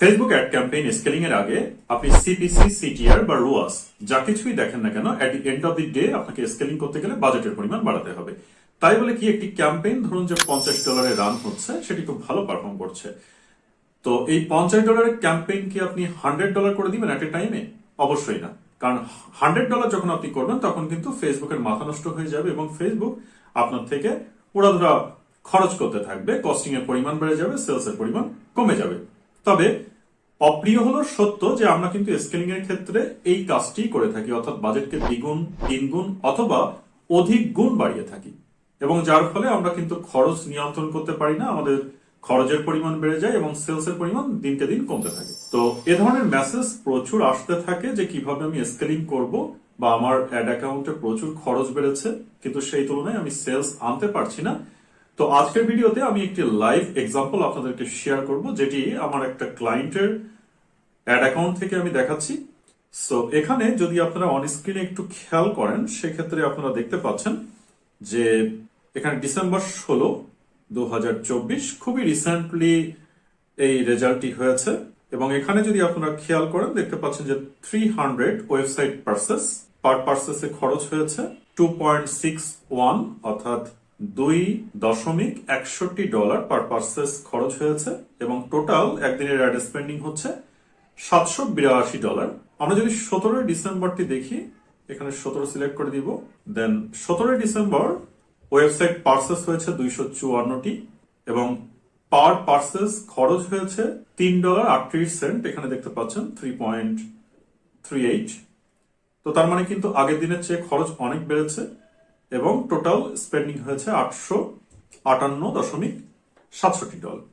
Facebook ad campaign scaling এর আগে আপনি সিপিসি সিটিআর বা রোয়াস যা কিছুই দেখেন না কেন the end of the day আপনাকে স্কেলিং করতে গেলে বাজেটের পরিমাণ বাড়াতে হবে। তাই বলে কি একটি ক্যাম্পেইন ধরুন যে পঞ্চাশ ডলারে রান হচ্ছে, সেটি খুব ভালো পারফর্ম করছে। তো এই পঞ্চাশ ডলারের ক্যাম্পেইন কি আপনি হান্ড্রেড ডলার করে দিবেন এট এ টাইমে অবশ্যই না। কারণ হান্ড্রেড ডলার যখন আপনি করবেন, তখন কিন্তু ফেসবুকের মাথা নষ্ট হয়ে যাবে এবং ফেসবুক আপনার থেকে ওরা উড়াধুরা খরচ করতে থাকবে কস্টিং এর পরিমাণ বেড়ে যাবে সেলস এর পরিমাণ কমে যাবে। তবে অপ্রিয় হলো সত্য যে আমরা কিন্তু স্কেলিং এর ক্ষেত্রে এই কাজটি করে থাকি, অর্থাৎ বাজেটকে দ্বিগুণ, তিনগুণ অথবা অধিক গুণ বাড়িয়ে থাকি। এবং যার ফলে আমরা কিন্তু খরচ নিয়ন্ত্রণ করতে পারি না, আমাদের খরচের পরিমাণ বেড়ে যায় এবং সেলস এর পরিমাণ দিনকে দিন কমতে থাকে। তো এ ধরনের মেসেজ প্রচুর আসতে থাকে যে কীভাবে আমি স্কেলিং করব বা আমার অ্যাড অ্যাকাউন্টে প্রচুর খরচ বেড়েছে, কিন্তু সেই তুলনায় আমি সেলস আনতে পারছি না। তো আজকের ভিডিওতে আমি একটি লাইভ এক্সাম্পল আপনাদেরকে শেয়ার করব, যেটি আমার একটা ক্লায়েন্টের অ্যাড অ্যাকাউন্ট থেকে আমি দেখাচ্ছি। সো এখানে যদি আপনারা অন স্ক্রিনে একটু খেয়াল করেন, সেক্ষেত্রে আপনারা দেখতে পাচ্ছেন যে এখানে ডিসেম্বর ষোলো দু হাজার চব্বিশ, খুবই রিসেন্টলি এই রেজাল্টটি হয়েছে। এবং এখানে যদি আপনারা খেয়াল করেন, দেখতে পাচ্ছেন যে three hundred website purchase per পার্সেসে খরচ হয়েছে টু পয়েন্ট সিক্স ওয়ান অর্থাৎ দুই দশমিক একষট্টি ডলার পার পার্সেস খরচ হয়েছে এবং টোটাল একদিনের অ্যাড স্পেন্ডিং হচ্ছে সাতশো বিরাশি ডলার। আমরা যদি সতেরোই ডিসেম্বরটি দেখি, এখানে সতেরো সিলেক্ট করে দিব। দেন সতেরোই ডিসেম্বর ওয়েবসাইট পার্সেস হয়েছে দুইশো চুয়ান্নটি এবং পার পার্সেস খরচ হয়েছে তিন ডলার আটত্রিশ সেন্ট। এখানে দেখতে পাচ্ছেন থ্রি পয়েন্ট থ্রি এইট তো তার মানে কিন্তু আগের দিনের চেয়ে খরচ অনেক বেড়েছে। এবং টোটাল স্পেন্ডিং হয়েছে আটশো আটান্ন দশমিক সাতষট্টি ডলার।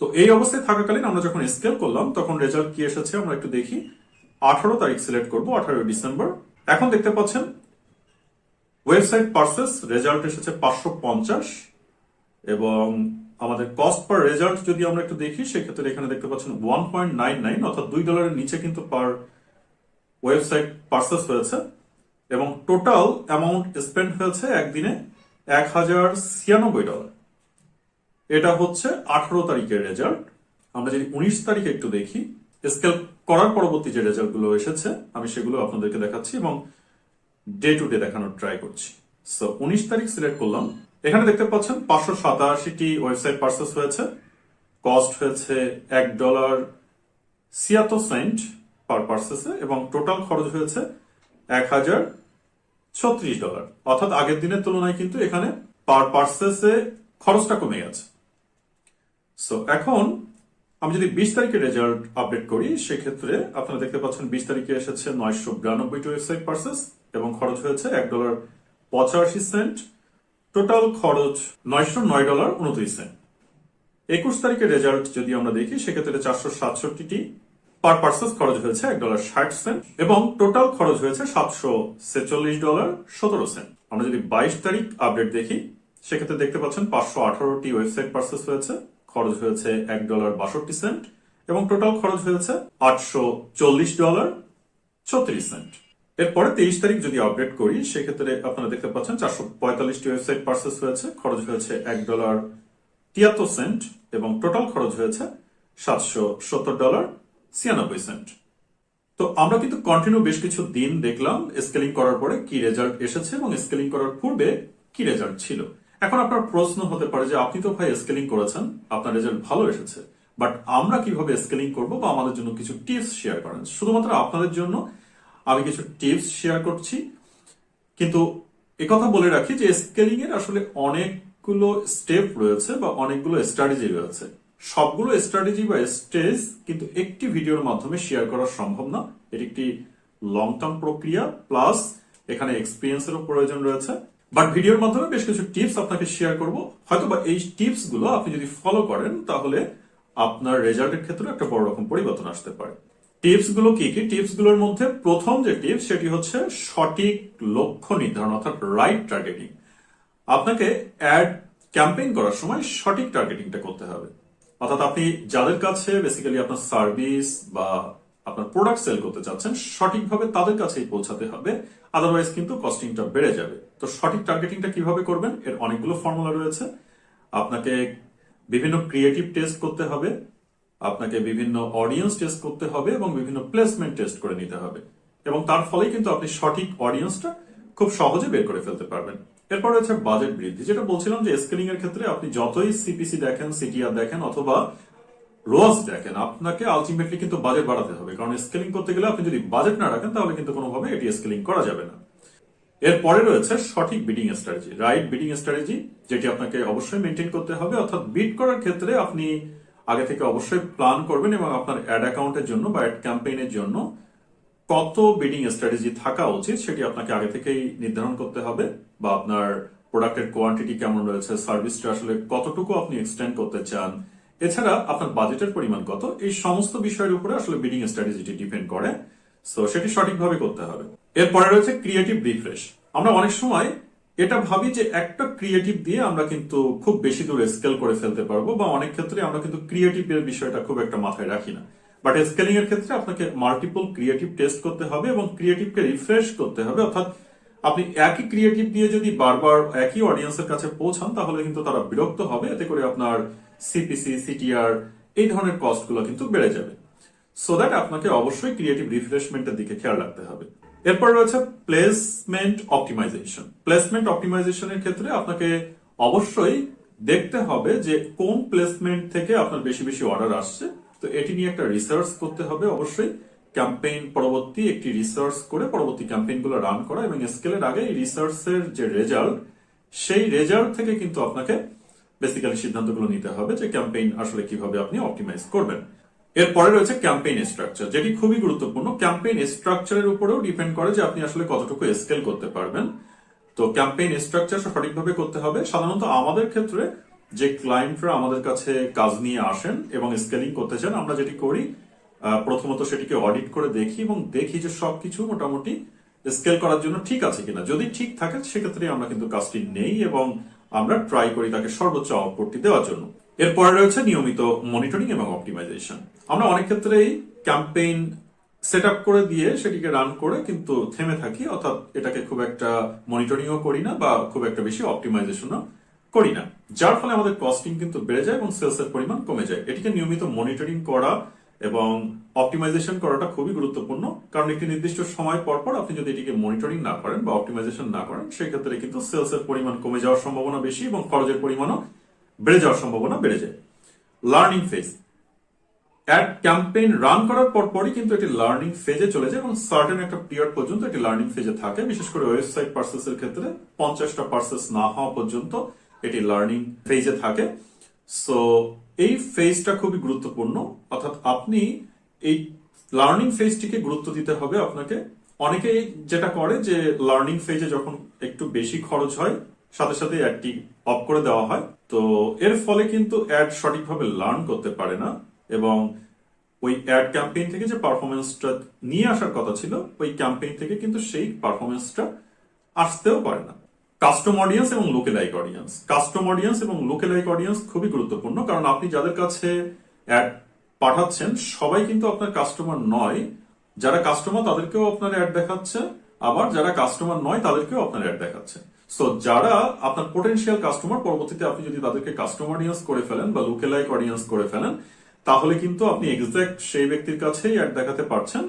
তো এই অবস্থায় থাকাকালীন আমরা যখন স্কেল করলাম, তখন রেজাল্ট কি এসেছে আমরা একটু দেখি। আঠারো তারিখ সিলেক্ট করব আঠারো ডিসেম্বর। এখন দেখতে পাচ্ছেন ওয়েবসাইট পার্সেস রেজাল্ট এসেছে পাঁচশো পঞ্চাশ এবং আমাদের কস্ট পার রেজাল্ট যদি আমরা একটু দেখি, সেক্ষেত্রে এখানে দেখতে পাচ্ছেন ওয়ান পয়েন্ট নাইন নাইন অর্থাৎ দুই ডলারের নিচে কিন্তু পার ওয়েবসাইট পার্সেস হয়েছে। এবং টোটাল অ্যামাউন্ট স্পেন্ড হয়েছে একদিনে এক হাজার ছিয়ানব্বই ডলার এটা হচ্ছে আঠারো তারিখের রেজাল্ট আমরা যদি উনিশ তারিখে একটু দেখি স্কেল করার পরবর্তী যে রেজাল্টগুলো এসেছে, আমি সেগুলো আপনাদেরকে দেখাচ্ছি এবং ডে টু ডে দেখানোর ট্রাই করছি। সো উনিশ তারিখ সিলেক্ট করলাম। এখানে দেখতে পাচ্ছেন পাঁচশো সাতাশিটি ওয়েবসাইট পার্সেস হয়েছে। কস্ট হয়েছে এক ডলার ছিয়াত্তর সেন্ট পার পার্সেসে এবং টোটাল খরচ হয়েছে এক হাজার ছত্রিশ ডলার। অর্থাৎ আগের দিনের তুলনায় কিন্তু এখানে পার পার্সেসে খরচটা কমে গেছে। সো এখন আমি যদি বিশ তারিখের রেজাল্ট আপডেট করি, সেক্ষেত্রে আপনারা দেখতে পাচ্ছেন বিশ তারিখে এসেছে নয়শো বিরানব্বইটি ওয়েবসাইট পার্সেস এবং খরচ হয়েছে এক ডলার পঁচাশি সেন্ট টোটাল খরচ নয়শো নয় ডলার উনত্রিশ সেন্ট একুশ তারিখের রেজাল্ট যদি আমরা দেখি, সেক্ষেত্রে চারশো সাতষট্টিটি পার পার্সেস খরচ হয়েছে এক ডলার ষাট সেন্ট এবং টোটাল খরচ হয়েছে সাতশো ছেচল্লিশ ডলার সতেরো সেন্ট আমরা যদি বাইশ তারিখ আপডেট দেখি, সেক্ষেত্রে দেখতে পাচ্ছেন পাঁচশো আঠারোটি ওয়েবসাইট পার্সেস হয়েছে, খরচ হয়েছে এক ডলার বাষট্টি সেন্ট এবং টোটাল খরচ হয়েছে আটশো চল্লিশ ডলার ছত্রিশ সেন্ট এরপরে তেইশ তারিখ যদি আপডেট করি, সেক্ষেত্রে আপনারা দেখতে পাচ্ছেন চারশো পঁয়তাল্লিশটি ওয়েবসাইট পার্সেস হয়েছে, খরচ হয়েছে এক ডলার তিয়াত্তর সেন্ট এবং টোটাল খরচ হয়েছে সাতশো সত্তর ডলার ছিয়ানব্বই সেন্ট। তো আমরা কিন্তু কন্টিনিউ বেশ কিছু দিন দেখলাম স্কেলিং করার পরে কি রেজাল্ট এসেছে এবং স্কেলিং করার পূর্বে কি রেজাল্ট ছিল। এখন আপনার প্রশ্ন হতে পারে যে আপনি তো ভাই স্কেলিং করেছেন, আপনার রেজাল্ট ভালো এসেছে বাট আমরা কীভাবে স্কেলিং করব বা আমাদের জন্য কিছু টিপস শেয়ার করেন? শুধুমাত্র আপনাদের জন্য আমি কিছু টিপস শেয়ার করছি, কিন্তু একথা বলে রাখি যে স্কেলিং এর আসলে অনেকগুলো স্টেপ রয়েছে বা অনেকগুলো স্ট্র্যাটেজি রয়েছে। সবগুলো স্ট্র্যাটেজি বা স্টেজ কিন্তু একটি ভিডিওর মাধ্যমে শেয়ার করা সম্ভব না। এটি একটি লং টার্ম প্রক্রিয়া প্লাস এখানে এক্সপিরিয়েন্সেরও প্রয়োজন রয়েছে। বাট ভিডিওর মাধ্যমে বেশ কিছু টিপস আপনাকে শেয়ার করব। হয়তো বা এই টিপসগুলো আপনি যদি ফলো করেন, তাহলে আপনার রেজাল্টের ক্ষেত্রে একটা বড় রকম পরিবর্তন আসতে পারে। টিপসগুলো কি কি? টিপসগুলোর মধ্যে প্রথম যে টিপস সেটি হচ্ছে সঠিক লক্ষ্য নির্ধারণ, অর্থাৎ রাইট টার্গেটিং আপনাকে অ্যাড ক্যাম্পেইন করার সময় সঠিক টার্গেটিংটা করতে হবে। অর্থাৎ আপনি যাদের কাছে বেসিক্যালি আপনার সার্ভিস বা আপনার প্রোডাক্ট সেল করতে চাচ্ছেন, সঠিকভাবে তাদের কাছেই পৌঁছাতে হবে আদারওয়াইজ কিন্তু কস্টিংটা বেড়ে যাবে। তো সঠিক টার্গেটিংটা কীভাবে করবেন, এর অনেকগুলো ফর্মুলা রয়েছে। আপনাকে বিভিন্ন ক্রিয়েটিভ টেস্ট করতে হবে, আপনাকে বিভিন্ন অডিয়েন্স টেস্ট করতে হবে এবং বিভিন্ন প্লেসমেন্ট টেস্ট করে নিতে হবে। এবং তার ফলেই কিন্তু আপনি সঠিক অডিয়েন্সটা খুব সহজে বের করে ফেলতে পারবেন। এরপর রয়েছে বাজেট বৃদ্ধি। যেটা বলছিলাম যে স্কেলিং এর ক্ষেত্রে আপনি যতই সিপিসি দেখেন সিটিআর দেখেন, অথবা রোজ দেখেন, আপনাকে আলটিমেটলি কিন্তু বাজেট বাড়াতে হবে। কারণ স্কেলিং করতে গেলে আপনি যদি বাজেট না রাখেন, তাহলে কিন্তু কোনোভাবে এটি স্কেলিং করা যাবে না। এরপরে রয়েছে সঠিক bidding strategy right bidding strategy যেটি আপনাকে অবশ্যই মেনটেন করতে হবে, অর্থাৎ বিড করার ক্ষেত্রে আপনি আগে থেকে অবশ্যই প্ল্যান করবেন এবং আপনার অ্যাড অ্যাকাউন্টের জন্য বা অ্যাড ক্যাম্পেইনের জন্য কত বিডিং স্ট্র্যাটেজি থাকা উচিত, সেটি আপনাকে আগে থেকেই নির্ধারণ করতে হবে। বা আপনার প্রোডাক্টের কোয়ান্টিটি কেমন রয়েছে সার্ভিসটা আসলে কতটুকু আপনি এক্সটেন্ড করতে চান, এছাড়া আপনার বাজেটের পরিমাণ কত, এই সমস্ত বিষয়ের উপরে আসলে বিডিং স্ট্র্যাটেজিটি ডিপেন্ড করে। সো সেটি সঠিকভাবে করতে হবে। এরপরে রয়েছে ক্রিয়েটিভ রিফ্রেশ আমরা অনেক সময় এটা ভাবি যে একটা ক্রিয়েটিভ দিয়ে আমরা কিন্তু খুব বেশি দূর স্কেল করে ফেলতে পারব বা অনেক ক্ষেত্রে আমরা কিন্তু ক্রিয়েটিভ এর বিষয়টা খুব একটা মাথায় রাখি না। বাট স্কেলিং এর ক্ষেত্রে আপনাকে মাল্টিপল ক্রিয়েটিভ টেস্ট করতে হবে এবং ক্রিয়েটিভকে রিফ্রেশ করতে হবে। অর্থাৎ আপনি একই ক্রিয়েটিভ দিয়ে যদি বারবার একই অডিয়েন্সের কাছে পৌঁছান, তাহলে কিন্তু তারা বিরক্ত হবে। এতে করে আপনার সিপিসি সিটিআর এই ধরনের কস্টগুলো কিন্তু বেড়ে যাবে। সো দ্যাট আপনাকে অবশ্যই ক্রিয়েটিভ রিফ্রেশমেন্টের দিকে খেয়াল রাখতে হবে। এরপর রয়েছে প্লেসমেন্ট অপটিমাইজেশন প্লেসমেন্ট অপটিমাইজেশনের ক্ষেত্রে আপনাকে অবশ্যই দেখতে হবে যে কোন প্লেসমেন্ট থেকে আপনার বেশি বেশি অর্ডার আসছে। তো এটি নিয়ে একটা রিসার্চ করতে হবে অবশ্যই। ক্যাম্পেইন পরবর্তী একটি রিসার্চ করে পরবর্তী ক্যাম্পেইনগুলো রান করা এবং স্কেলের আগে এই রিসার্চের যে রেজাল্ট সেই রেজাল্ট থেকে কিন্তু আপনাকে বেসিক্যালি সিদ্ধান্তগুলো নিতে হবে যে ক্যাম্পেইন আসলে কীভাবে আপনি অপটিমাইজ করবেন। এরপরে রয়েছে ক্যাম্পেইন স্ট্রাকচার যেটি খুবই গুরুত্বপূর্ণ। ক্যাম্পেইন স্ট্রাকচারের উপরেও ডিপেন্ড করে যে আপনি আসলে কতটুকু স্কেল করতে পারবেন। তো ক্যাম্পেইন স্ট্রাকচার সঠিকভাবে করতে হবে। সাধারণত আমাদের ক্ষেত্রে যে ক্লায়েন্টরা আমাদের কাছে কাজ নিয়ে আসেন এবং স্কেলিং করতে চান, আমরা যেটি করি প্রথমত সেটিকে অডিট করে দেখি এবং দেখি যে সবকিছু মোটামুটি স্কেল করার জন্য ঠিক আছে কিনা। যদি ঠিক থাকে, সেক্ষেত্রে আমরা কিন্তু কাজটি নেই এবং আমরা ট্রাই করি তাকে সর্বোচ্চ আউটপুটটি দেওয়ার জন্য। এরপরে রয়েছে নিয়মিত মনিটরিং এবং অপটিমাইজেশন আমরা অনেক ক্ষেত্রেই ক্যাম্পেইন সেট করে দিয়ে সেটিকে রান করে কিন্তু থেমে থাকি, অর্থাৎ এটাকে খুব একটা মনিটরিংও করি না বা খুব একটা বেশি অপটিমাইজেশনও করি না। যার ফলে আমাদের কস্টিং কিন্তু বেড়ে যায় এবং সেলসের পরিমাণ কমে যায়। এটিকে নিয়মিত মনিটরিং করা এবং অপটিমাইজেশন করাটা খুবই গুরুত্বপূর্ণ, কারণ একটি নির্দিষ্ট সময় পর পর আপনি যদি এটিকে মনিটরিং না করেন বা অপটিমাইজেশন না করেন, সেক্ষেত্রে কিন্তু সেলসের পরিমাণ কমে যাওয়ার সম্ভাবনা বেশি এবং খরচের পরিমাণও বেড়ে যাওয়ার সম্ভাবনা বেড়ে যায়। Learning phase ad campaign run করার পর পরই কিন্তু এটি লার্নিং ফেজে চলে যায় এবং সার্টেন একটা পিরিয়ড পর্যন্ত এটি লার্নিং ফেজে থাকে। বিশেষ করে ওয়েবসাইট পার্সেসের ক্ষেত্রে পঞ্চাশটা পার্সেস না হওয়া পর্যন্ত এটি লার্নিং ফেজে থাকে। সো এই ফেজটা খুবই গুরুত্বপূর্ণ। অর্থাৎ আপনি এই লার্নিং ফেজটিকে গুরুত্ব দিতে হবে আপনাকে। অনেকেই যেটা করে যে লার্নিং ফেজে যখন একটু বেশি খরচ হয়, সাথে সাথে অ্যাডটি অফ করে দেওয়া হয়। তো এর ফলে কিন্তু অ্যাড সঠিকভাবে লার্ন করতে পারে না এবং ওই অ্যাড ক্যাম্পেইন থেকে যে পারফরমেন্সটা নিয়ে আসার কথা ছিল, ওই ক্যাম্পেইন থেকে কিন্তু সেই পারফরমেন্সটা আসতেও পারে না। কাস্টম অডিয়েন্স এবং লোকেলাইক অডিয়েন্স কাস্টম অডিয়েন্স এবং লোকেলাইক অডিয়েন্স খুবই গুরুত্বপূর্ণ, কারণ আপনি যাদের কাছে অ্যাড পাঠাচ্ছেন, সবাই কিন্তু আপনার কাস্টমার নয়। যারা কাস্টমার তাদেরকেও আপনার অ্যাড দেখাচ্ছে। আবার যারা কাস্টমার নয়, তাদেরকেও আপনার অ্যাড দেখাচ্ছে। সো যারা আপনার পোটেনশিয়াল কাস্টমার পরবর্তীতে আপনি যদি তাদেরকে কাস্টম অডিয়েন্স করে ফেলেন বা লুকেলাইক অডিয়েন্স করে ফেলেন, তাহলে কিন্তু আপনি এক্সাক্ট সেই ব্যক্তির কাছেই অ্যাড দেখাতে পারছেন,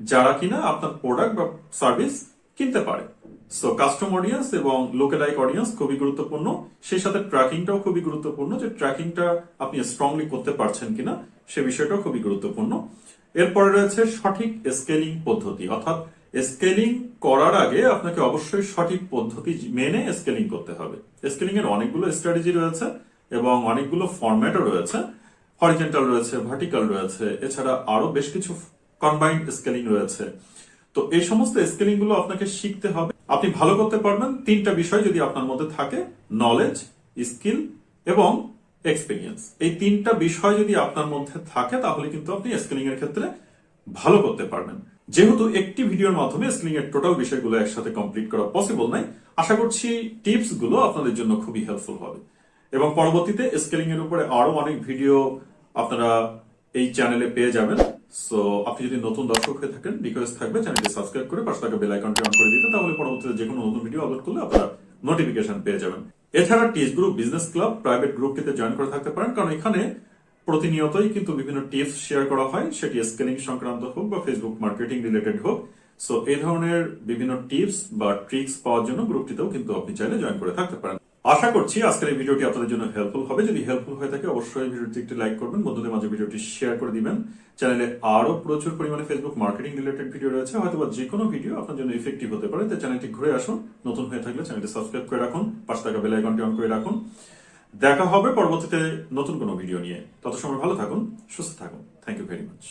যারা কিনা আপনার প্রোডাক্ট বা সার্ভিস কিনতে পারে। সো কাস্টম অডিয়েন্স এবং লোকেলাইক অডিয়েন্স খুবই গুরুত্বপূর্ণ। সেই সাথে ট্র্যাকিংটাও খুবই গুরুত্বপূর্ণ যে ট্র্যাকিংটা আপনি স্ট্রংলি করতে পারছেন কিনা, সে বিষয়টাও খুবই গুরুত্বপূর্ণ। এরপরে রয়েছে সঠিক স্কেলিং পদ্ধতি। অর্থাৎ স্কেলিং করার আগে আপনাকে অবশ্যই সঠিক পদ্ধতি মেনে স্কেলিং করতে হবে। স্কেলিং এর অনেকগুলো স্ট্র্যাটেজি রয়েছে এবং অনেকগুলো ফরম্যাটও রয়েছে। হরিজেন্টাল রয়েছে ভার্টিক্যাল রয়েছে, এছাড়া আরও বেশ কিছু কম্বাইন্ড স্কেলিং রয়েছে। তো এই সমস্ত স্কেলিংগুলো আপনাকে শিখতে হবে। আপনি ভালো করতে পারবেন তিনটা বিষয় যদি আপনার মধ্যে থাকে নলেজ স্কিল এবং এক্সপিরিয়েন্স এই তিনটা বিষয় যদি আপনার মধ্যে থাকে, তাহলে কিন্তু আপনি স্কেলিং এর ক্ষেত্রে ভালো করতে পারবেন। যেহেতু একটি ভিডিওর মাধ্যমে স্কেলিং এর টোটাল বিষয়গুলো একসাথে কমপ্লিট করা পসিবল নাই, আশা করছি টিপসগুলো আপনাদের জন্য খুবই হেল্পফুল হবে। এবং পরবর্তীতে স্কেলিং এর উপরে আরও অনেক ভিডিও আপনারা এই চ্যানেলে পেয়ে যাবেন। সো আপনি যদি নতুন দর্শক হয়ে থাকেন রিকোয়েস্ট থাকবে চ্যানেলটি সাবস্ক্রাইব করে পাশে থাকা বেল আইকনটি অন করে দিতে, তাহলে পরবর্তীতে যে কোনো নতুন ভিডিও আপলোড করলে আপনারা নোটিফিকেশন পেয়ে যাবেন। এছাড়া TS group business club private গ্রুপটিতে join করে থাকতে পারেন, কারণ এখানে প্রতিনিয়তই কিন্তু বিভিন্ন টিপস শেয়ার করা হয়। সেটি স্কেলিং সংক্রান্ত হোক বা ফেসবুক মার্কেটিং রিলেটেড হোক। সো এই ধরনের বিভিন্ন টিপস বা ট্রিক্স পাওয়ার জন্য গ্রুপটিতেও কিন্তু আপনি চাইলে জয়েন করে থাকতে পারেন। আশা করছি আজকের এই ভিডিওটি আপনাদের জন্য হেল্পফুল হবে। যদি হেল্পফুল হয়ে থাকে, অবশ্যই ভিডিওটি একটি লাইক করবেন, বন্ধুদের মাঝে ভিডিওটি শেয়ার করে দিবেন। চ্যানেলে আরও প্রচুর পরিমাণে ফেসবুক মার্কেটিং রিলেটেড ভিডিও রয়েছে হয়তো বা যে কোনো ভিডিও আপনার জন্য ইফেক্টিভ হতে পারে। তাই চ্যানেলটি ঘুরে আসুন, নতুন হয়ে থাকলে চ্যানেলটি সাবস্ক্রাইব করে রাখুন, পাশে থাকা বেল আইকনটি অন করে রাখুন। দেখা হবে পরবর্তীতে নতুন কোনো ভিডিও নিয়ে। তত সময় ভালো থাকুন, সুস্থ থাকুন। Thank you very much